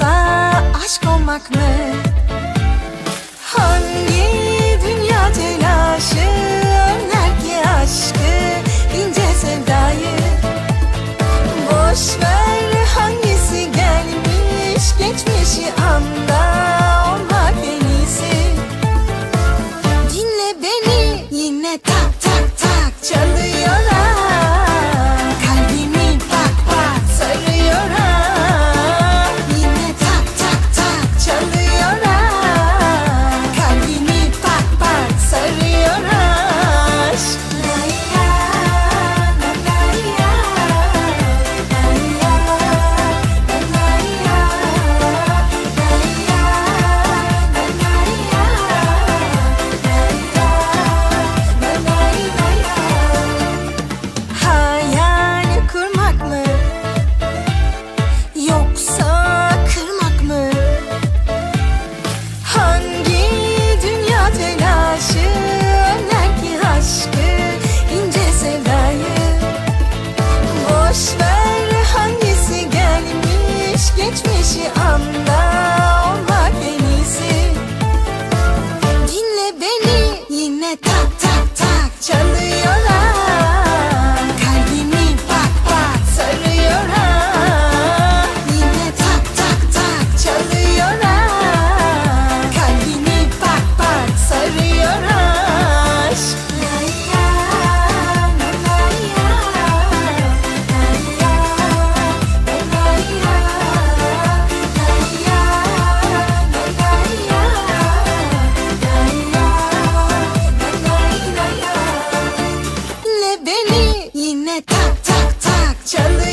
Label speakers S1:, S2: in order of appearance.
S1: olsa aşk olmak mı? Hangi la